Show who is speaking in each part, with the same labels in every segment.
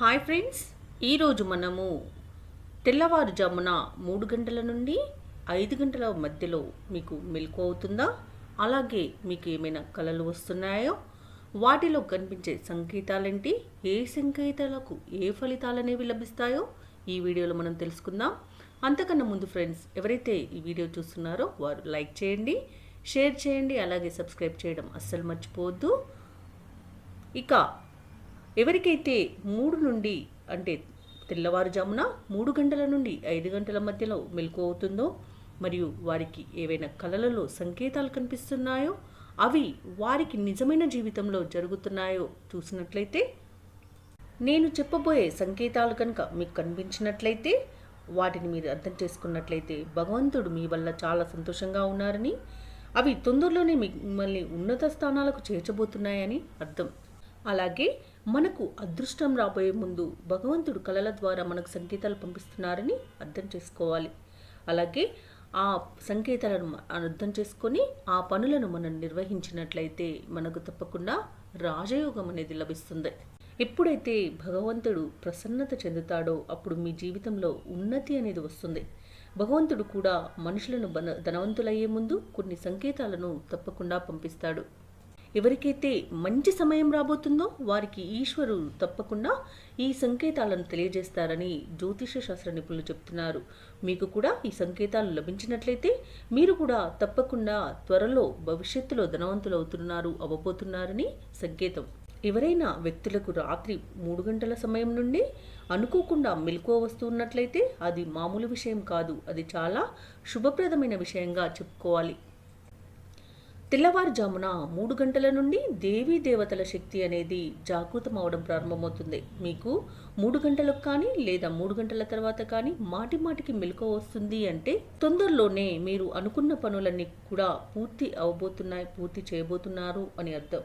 Speaker 1: Hi friends ఈరోజు మనము తెల్లవారుజామున మూడు గంటల నుండి ఐదు గంటల మధ్యలో మీకు మెలకు అవుతుందా? అలాగే మీకు ఏమైనా కళలు వస్తున్నాయో? వాటిలో కనిపించే సంకేతాలేంటి? ఏ సంకేతాలకు ఏ ఫలితాలు అనేవి లభిస్తాయో? ఈ వీడియోలో మనం తెలుసుకుందాం. అంతకన్నా ముందు ఫ్రెండ్స్ ఎవరైతే ఈ వీడియో చూస్తున్నారో వారు లైక్ చేయండి షేర్ చేయండి అలాగే సబ్స్క్రైబ్ చేయడం అస్సలు మర్చిపోవద్దు. ఇక ఎవరికైతే మూడు నుండి అంటే తెల్లవారుజామున మూడు గంటల నుండి ఐదు గంటల మధ్యలో మెలకు అవుతుందో మరియు వారికి ఏవైనా కళలలో సంకేతాలు కనిపిస్తున్నాయో అవి వారికి నిజమైన జీవితంలో జరుగుతున్నాయో చూసినట్లయితే నేను చెప్పబోయే సంకేతాలు కనుక మీకు కనిపించినట్లయితే వాటిని మీరు అర్థం చేసుకున్నట్లయితే భగవంతుడు మీ వల్ల చాలా సంతోషంగా ఉన్నారని అవి తొందరలోనే మిమ్మల్ని ఉన్నత స్థానాలకు చేర్చబోతున్నాయని అర్థం. అలాగే మనకు అదృష్టం రాబోయే ముందు భగవంతుడు కళల ద్వారా మనకు సంకేతాలు పంపిస్తున్నారని అర్థం చేసుకోవాలి. అలాగే ఆ సంకేతాలను అర్థం చేసుకొని ఆ పనులను మనం నిర్వహించినట్లయితే మనకు తప్పకుండా రాజయోగం అనేది లభిస్తుంది. ఎప్పుడైతే భగవంతుడు ప్రసన్నత చెందుతాడో అప్పుడు మీ జీవితంలో ఉన్నతి అనేది వస్తుంది. భగవంతుడు కూడా మనుషులను బన ధనవంతులయ్యే ముందు కొన్ని సంకేతాలను తప్పకుండా పంపిస్తాడు. ఎవరికైతే మంచి సమయం రాబోతుందో వారికి ఈశ్వరుడు తప్పకుండా ఈ సంకేతాలను తెలియజేస్తారని జ్యోతిష శాస్త్ర నిపుణులు చెప్తున్నారు. మీకు కూడా ఈ సంకేతాలు లభించినట్లయితే మీరు కూడా తప్పకుండా త్వరలో భవిష్యత్తులో ధనవంతులు అవుతున్నారు అవ్వబోతున్నారని సంకేతం. ఎవరైనా వ్యక్తులకు రాత్రి మూడు గంటల సమయం నుండి అనుకోకుండా మెలకువ వస్తున్నట్లయితే అది మామూలు విషయం కాదు. అది చాలా శుభప్రదమైన విషయంగా చెప్పుకోవాలి. తెల్లవారుజామున మూడు గంటల నుండి దేవీ దేవతల శక్తి అనేది జాగృతం అవడం ప్రారంభమవుతుంది. మీకు మూడు గంటలకు కానీ లేదా మూడు గంటల తర్వాత కానీ మాటి మాటికి మెలకు వస్తుంది అంటే తొందరలోనే మీరు అనుకున్న పనులన్నీ కూడా పూర్తి అవబోతున్నాయి పూర్తి చేయబోతున్నారు అని అర్థం.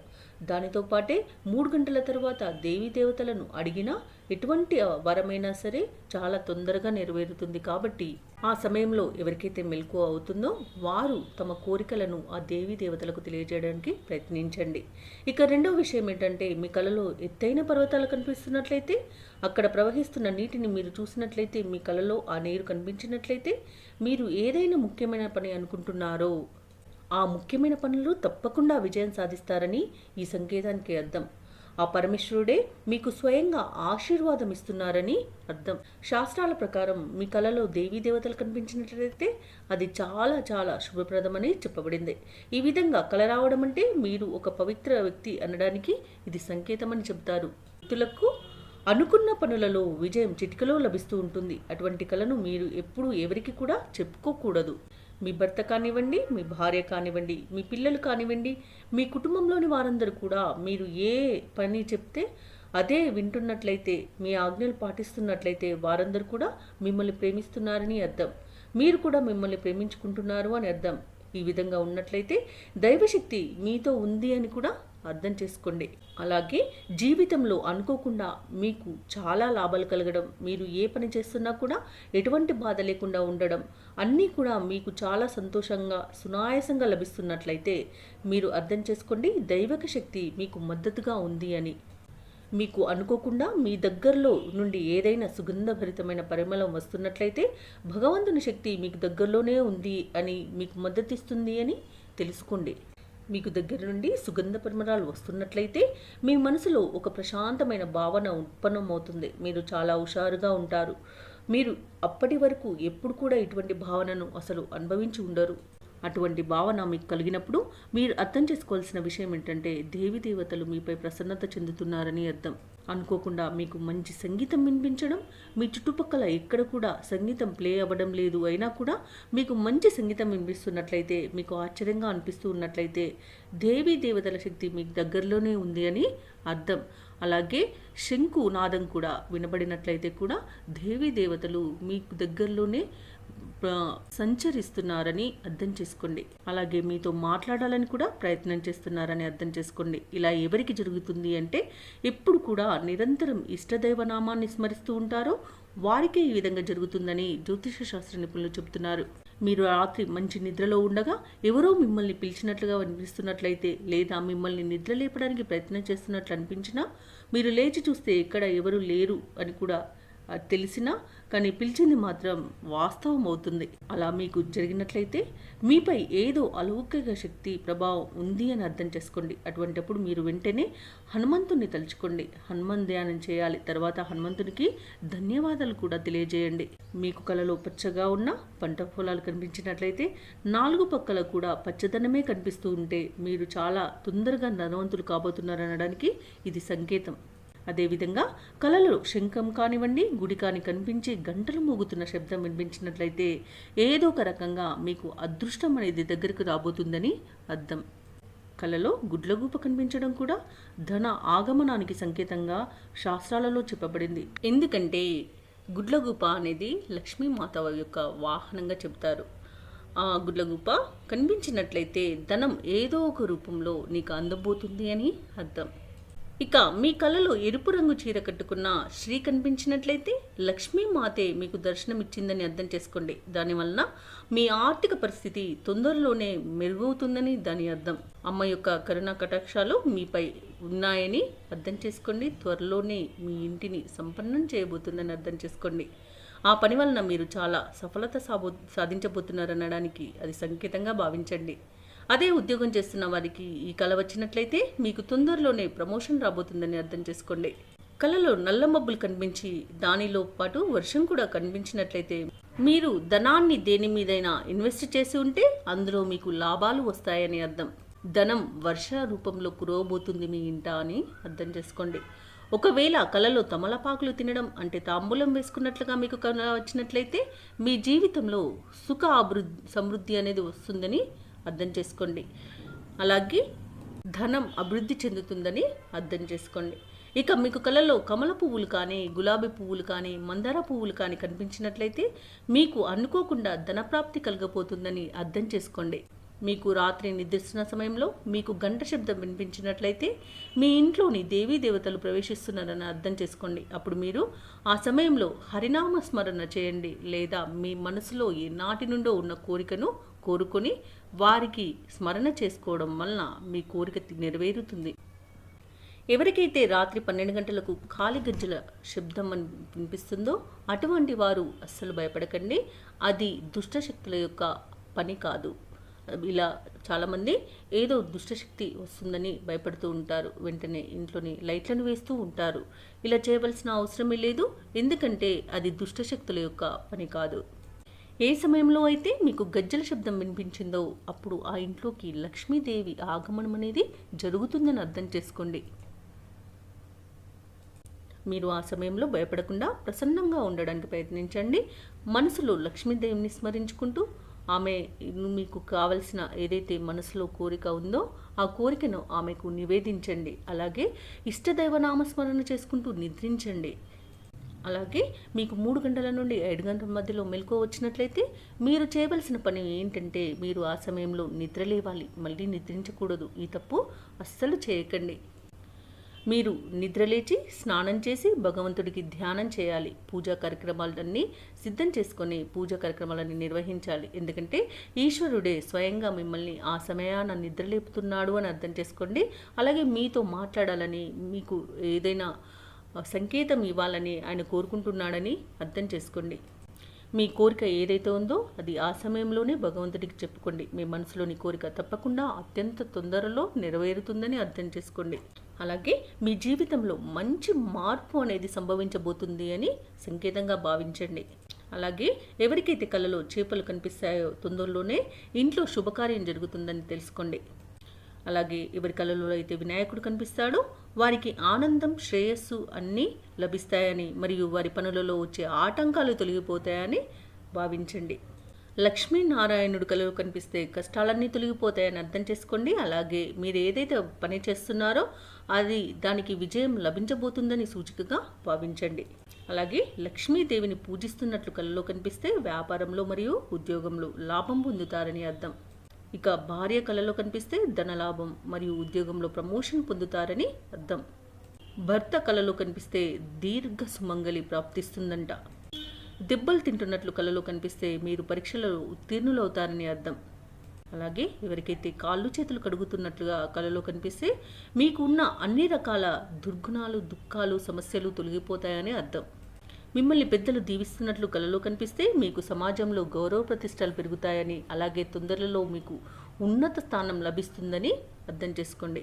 Speaker 1: దానితో పాటే మూడు గంటల తర్వాత దేవీ దేవతలను అడిగినా ఎటువంటి వరమైనా సరే చాలా తొందరగా నెరవేరుతుంది కాబట్టి ఆ సమయంలో ఎవరికైతే మెలకు అవుతుందో వారు తమ కోరికలను ఆ దేవీ దేవతలకు తెలియజేయడానికి ప్రయత్నించండి. ఇక రెండవ విషయం ఏంటంటే మీ కలలో ఎత్తైన పర్వతాలు కనిపిస్తున్నట్లయితే అక్కడ ప్రవహిస్తున్న నీటిని మీరు చూసినట్లయితే మీ కలలో ఆ నీరు కనిపించినట్లయితే మీరు ఏదైనా ముఖ్యమైన పని అనుకుంటున్నారో ఆ ముఖ్యమైన పనులు తప్పకుండా విజయం సాధిస్తారని ఈ సంకేతానికి అర్థం. ఆ పరమేశ్వరుడే మీకు స్వయంగా ఆశీర్వాదం ఇస్తున్నారని అర్థం. శాస్త్రాల ప్రకారం మీ కళలో దేవీ దేవతలు కనిపించినట్లయితే అది చాలా చాలా శుభప్రదమని చెప్పబడింది. ఈ విధంగా కళ రావడం అంటే మీరు ఒక పవిత్ర వ్యక్తి అనడానికి ఇది సంకేతమని చెబుతారు. వ్యక్తులకు అనుకున్న పనులలో విజయం చిటికలో లభిస్తూ ఉంటుంది. అటువంటి కళను మీరు ఎప్పుడూ ఎవరికి కూడా చెప్పుకోకూడదు. మీ భర్త కానివ్వండి మీ భార్య కానివ్వండి మీ పిల్లలు కానివ్వండి మీ కుటుంబంలోని వారందరూ కూడా మీరు ఏ పని చెప్తే అదే వింటున్నట్లయితే మీ ఆజ్ఞలు పాటిస్తున్నట్లయితే వారందరూ కూడా మిమ్మల్ని ప్రేమిస్తున్నారని అర్థం. మీరు కూడా మిమ్మల్ని ప్రేమించుకుంటున్నారు అని అర్థం. ఈ విధంగా ఉన్నట్లయితే దైవశక్తి మీతో ఉంది అని కూడా అర్థం చేసుకోండి. అలాగే జీవితంలో అనుకోకుండా మీకు చాలా లాభాలు కలగడం మీరు ఏ పని చేస్తున్నా కూడా ఎటువంటి బాధ లేకుండా ఉండడం అన్నీ కూడా మీకు చాలా సంతోషంగా సునాయాసంగా లభిస్తున్నట్లయితే మీరు అర్థం చేసుకోండి దైవక శక్తి మీకు మద్దతుగా ఉంది అని. మీకు అనుకోకుండా మీ దగ్గరలో నుండి ఏదైనా సుగంధభరితమైన పరిమళం వస్తున్నట్లయితే భగవంతుని శక్తి మీకు దగ్గరలోనే ఉంది అని మీకు మద్దతిస్తుంది అని తెలుసుకోండి. మీకు దగ్గర నుండి సుగంధ పరిమళాలు వస్తున్నట్లయితే మీ మనసులో ఒక ప్రశాంతమైన భావన ఉత్పన్నమవుతుంది. మీరు చాలా హుషారుగా ఉంటారు. మీరు అప్పటి వరకు ఎప్పుడు కూడా ఇటువంటి భావనను అసలు అనుభవించి ఉండరు. అటువంటి భావన మీకు కలిగినప్పుడు మీరు అర్థం చేసుకోవాల్సిన విషయం ఏంటంటే దేవి దేవతలు మీపై ప్రసన్నత చెందుతున్నారని అర్థం. అనుకోకుండా మీకు మంచి సంగీతం వినిపించడం మీ చుట్టుపక్కల ఎక్కడ కూడా సంగీతం ప్లే అవ్వడం లేదు అయినా కూడా మీకు మంచి సంగీతం వినిపిస్తున్నట్లయితే మీకు ఆశ్చర్యంగా అనిపిస్తూ ఉన్నట్లయితే దేవీ దేవతల శక్తి మీకు దగ్గరలోనే ఉంది అని అర్థం. అలాగే శంకు నాదం కూడా వినబడినట్లయితే కూడా దేవీ దేవతలు మీకు దగ్గరలోనే సంచరిస్తున్నారని అర్థం చేసుకోండి. అలాగే మీతో మాట్లాడాలని కూడా ప్రయత్నం చేస్తున్నారని అర్థం చేసుకోండి. ఇలా ఎవరికి జరుగుతుంది అంటే ఎప్పుడు కూడా నిరంతరం ఇష్టదైవ నామాన్ని స్మరిస్తూ ఉంటారో వారికే ఈ విధంగా జరుగుతుందని జ్యోతిష శాస్త్ర నిపుణులు చెబుతున్నారు. మీరు రాత్రి మంచి నిద్రలో ఉండగా ఎవరో మిమ్మల్ని పిలిచినట్లుగా అనిపిస్తున్నట్లయితే లేదా మిమ్మల్ని నిద్ర లేపడానికి ప్రయత్నం చేస్తున్నట్లు అనిపించినా మీరు లేచి చూస్తే ఎక్కడ ఎవరు లేరు అని కూడా తెలిసినా కానీ పిలిచింది మాత్రం వాస్తవం అవుతుంది. అలా మీకు జరిగినట్లయితే మీపై ఏదో అలౌకిక శక్తి ప్రభావం ఉంది అని అర్థం చేసుకోండి. అటువంటప్పుడు మీరు వెంటనే హనుమంతుని తలుచుకోండి. హనుమన్ ధ్యానం చేయాలి. తర్వాత హనుమంతునికి ధన్యవాదాలు కూడా తెలియజేయండి. మీకు కలలో పచ్చగా ఉన్న పంట పొలాలు కనిపించినట్లయితే నాలుగు పక్కల కూడా పచ్చదనమే కనిపిస్తూ ఉంటే మీరు చాలా తొందరగా ధనవంతులు కాబోతున్నారనడానికి ఇది సంకేతం. అదేవిధంగా కళలో శంఖం కానివ్వండి గుడి కాని కనిపించి గంటలు మోగుతున్న శబ్దం వినిపించినట్లయితే ఏదో ఒక రకంగా మీకు అదృష్టం అనేది దగ్గరకు రాబోతుందని అర్థం. కలలో గుడ్లగూప కనిపించడం కూడా ధన ఆగమనానికి సంకేతంగా శాస్త్రాలలో చెప్పబడింది. ఎందుకంటే గుడ్లగూప అనేది లక్ష్మీమాత యొక్క వాహనంగా చెప్తారు ఆ గుడ్లగూప కనిపించినట్లయితే ధనం ఏదో ఒక రూపంలో నీకు అందబోతుంది అని అర్థం. ఇక మీ కలలో ఎరుపు రంగు చీర కట్టుకున్న శ్రీ కనిపించినట్లయితే లక్ష్మీమాతే మీకు దర్శనమిచ్చిందని అర్థం చేసుకోండి. దానివలన మీ ఆర్థిక పరిస్థితి తొందరలోనే మెరుగవుతుందని దాని అర్థం. అమ్మ యొక్క కరుణా కటాక్షాలు మీపై ఉన్నాయని అర్థం చేసుకోండి. త్వరలోనే మీ ఇంటిని సంపన్నం చేయబోతుందని అర్థం చేసుకోండి. ఆ పని వలన మీరు చాలా సఫలత సాబో సాధించబోతున్నారనడానికి అది సంకేతంగా భావించండి. అదే ఉద్యోగం చేస్తున్న వారికి ఈ కళ వచ్చినట్లయితే మీకు తొందరలోనే ప్రమోషన్ రాబోతుందని అర్థం చేసుకోండి. కళలో నల్ల మబ్బులు కనిపించి దానిలో పాటు వర్షం కూడా కనిపించినట్లయితే మీరు ధనాన్ని దేని మీదైనా ఇన్వెస్ట్ చేసి ఉంటే అందులో మీకు లాభాలు వస్తాయని అర్థం. ధనం వర్ష రూపంలో కురవబోతుంది మీ ఇంట అని అర్థం చేసుకోండి. ఒకవేళ కలలో తమలపాకులు తినడం అంటే తాంబూలం వేసుకున్నట్లుగా మీకు కళ వచ్చినట్లయితే మీ జీవితంలో సుఖ అభివృద్ధి సమృద్ధి అనేది వస్తుందని అర్థం చేసుకోండి. అలాగే ధనం అభివృద్ధి చెందుతుందని అర్థం చేసుకోండి. ఇక మీకు కళలో కమల పువ్వులు కానీ గులాబీ పువ్వులు కానీ మందార పువ్వులు కానీ కనిపించినట్లయితే మీకు అనుకోకుండా ధనప్రాప్తి కలగబోతుందని అర్థం చేసుకోండి. మీకు రాత్రి నిద్రిస్తున్న సమయంలో మీకు గంట శబ్దం వినిపించినట్లయితే మీ ఇంట్లోని దేవీ దేవతలు ప్రవేశిస్తున్నారని అర్థం చేసుకోండి. అప్పుడు మీరు ఆ సమయంలో హరినామ స్మరణ చేయండి. లేదా మీ మనసులో ఏ నాటి నుండో ఉన్న కోరికను కోరుకొని వారికి స్మరణ చేసుకోవడం వలన మీ కోరిక నెరవేరుతుంది. ఎవరికైతే రాత్రి పన్నెండు గంటలకు ఖాళీ గజ్జల శబ్దం అని వినిపిస్తుందో అటువంటి వారు అస్సలు భయపడకండి. అది దుష్టశక్తుల యొక్క పని కాదు. ఇలా చాలామంది ఏదో దుష్టశక్తి వస్తుందని భయపడుతూ ఉంటారు. వెంటనే ఇంట్లోని లైట్లను వేస్తూ ఉంటారు. ఇలా చేయవలసిన అవసరమే లేదు. ఎందుకంటే అది దుష్టశక్తుల యొక్క పని కాదు. ఏ సమయంలో అయితే మీకు గజ్జల శబ్దం వినిపించిందో అప్పుడు ఆ ఇంట్లోకి లక్ష్మీదేవి ఆగమనం అనేది జరుగుతుందని అర్థం చేసుకోండి. మీరు ఆ సమయంలో భయపడకుండా ప్రసన్నంగా ఉండడానికి ప్రయత్నించండి. మనసులో లక్ష్మీదేవిని స్మరించుకుంటూ ఆమె మీకు కావలసిన ఏదైతే మనసులో కోరిక ఉందో ఆ కోరికను ఆమెకు నివేదించండి. అలాగే ఇష్టదైవ నామస్మరణ చేసుకుంటూ నిద్రించండి. అలాగే మీకు మూడు గంటల నుండి ఐదు గంటల మధ్యలో మెలకువ వచ్చినట్లయితే మీరు చేయవలసిన పని ఏంటంటే మీరు ఆ సమయంలో నిద్ర లేవాలి మళ్ళీ నిద్రించకూడదు. ఈ తప్పు అస్సలు చేయకండి. మీరు నిద్రలేచి స్నానం చేసి భగవంతుడికి ధ్యానం చేయాలి. పూజా కార్యక్రమాలన్నీ సిద్ధం చేసుకొని పూజా కార్యక్రమాలని నిర్వహించాలి. ఎందుకంటే ఈశ్వరుడే స్వయంగా మిమ్మల్ని ఆ సమయాన నిద్రలేపుతున్నాడు అని అర్థం చేసుకోండి. అలాగే మీతో మాట్లాడాలని మీకు ఏదైనా సంకేతం ఇవ్వాలని ఆయన కోరుకుంటున్నాడని అర్థం చేసుకోండి. మీ కోరిక ఏదైతే ఉందో అది ఆ సమయంలోనే భగవంతుడికి చెప్పుకోండి. మీ మనసులోని కోరిక తప్పకుండా అత్యంత తొందరలో నెరవేరుతుందని అర్థం చేసుకోండి. అలాగే మీ జీవితంలో మంచి మార్పు అనేది సంభవించబోతుంది అని సంకేతంగా భావించండి. అలాగే ఎవరికైతే కళ్ళలో చేపలు కనిపిస్తాయో తొందరలోనే ఇంట్లో శుభకార్యం జరుగుతుందని తెలుసుకోండి. అలాగే ఎవరి కళలో అయితే వినాయకుడు కనిపిస్తాడో. వారికి ఆనందం శ్రేయస్సు అన్నీ లభిస్తాయని మరియు వారి పనులలో వచ్చే ఆటంకాలు తొలగిపోతాయని భావించండి. లక్ష్మీనారాయణుడు కళలు కనిపిస్తే కష్టాలన్నీ తొలగిపోతాయని అర్థం చేసుకోండి. అలాగే మీరు ఏదైతే పని చేస్తున్నారో అది దానికి విజయం లభించబోతుందని సూచికగా భావించండి. అలాగే లక్ష్మీదేవిని పూజిస్తున్నట్లు కళలో కనిపిస్తే వ్యాపారంలో మరియు ఉద్యోగంలో లాభం పొందుతారని అర్థం. ఇక భార్య కళలో కనిపిస్తే ధనలాభం మరియు ఉద్యోగంలో ప్రమోషన్ పొందుతారని అర్థం. భర్త కళలో కనిపిస్తే దీర్ఘ సుమంగళి ప్రాప్తిస్తుందంట. దెబ్బలు తింటున్నట్లు కలలో కనిపిస్తే మీరు పరీక్షలో ఉత్తీర్ణులవుతారని అర్థం. అలాగే ఎవరికైతే కాళ్ళు చేతులు కడుగుతున్నట్లుగా కలలో కనిపిస్తే మీకు ఉన్న అన్ని రకాల దుర్గుణాలు దుఃఖాలు సమస్యలు తొలగిపోతాయని అర్థం. మిమ్మల్ని పెద్దలు దీవిస్తున్నట్లు కలలో కనిపిస్తే మీకు సమాజంలో గౌరవ ప్రతిష్టలు పెరుగుతాయని అలాగే తొందరలో మీకు ఉన్నత స్థానం లభిస్తుందని అర్థం చేసుకోండి.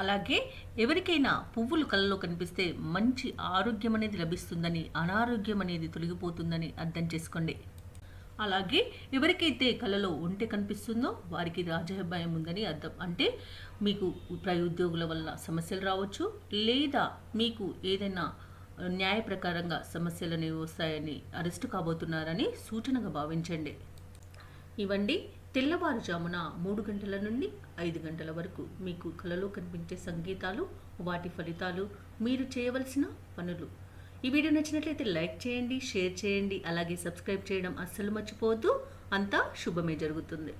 Speaker 1: అలాగే ఎవరికైనా పువ్వులు కళ్ళలో కనిపిస్తే మంచి ఆరోగ్యం అనేది లభిస్తుందని అనారోగ్యం అనేది తొలగిపోతుందని అర్థం చేసుకోండి. అలాగే ఎవరికైతే కళలో ఒంటె కనిపిస్తుందో వారికి రాజభయం ఉందని అర్థం. అంటే మీకు ఉద్యోగుల వల్ల సమస్యలు రావచ్చు లేదా మీకు ఏదైనా న్యాయ ప్రకారంగా సమస్యలు అనేవి వస్తాయని అరెస్టు కాబోతున్నారని సూచనగా భావించండి. ఇవండి తెల్లవారుజామున మూడు గంటల నుండి ఐదు గంటల వరకు మీకు కలలో కనిపించే సంగీతాలు వాటి ఫలితాలు మీరు చేయవలసిన పనులు. ఈ వీడియో నచ్చినట్లయితే లైక్ చేయండి షేర్ చేయండి అలాగే సబ్స్క్రైబ్ చేయడం అస్సలు మర్చిపోవద్దు. అంతా శుభమే జరుగుతుంది.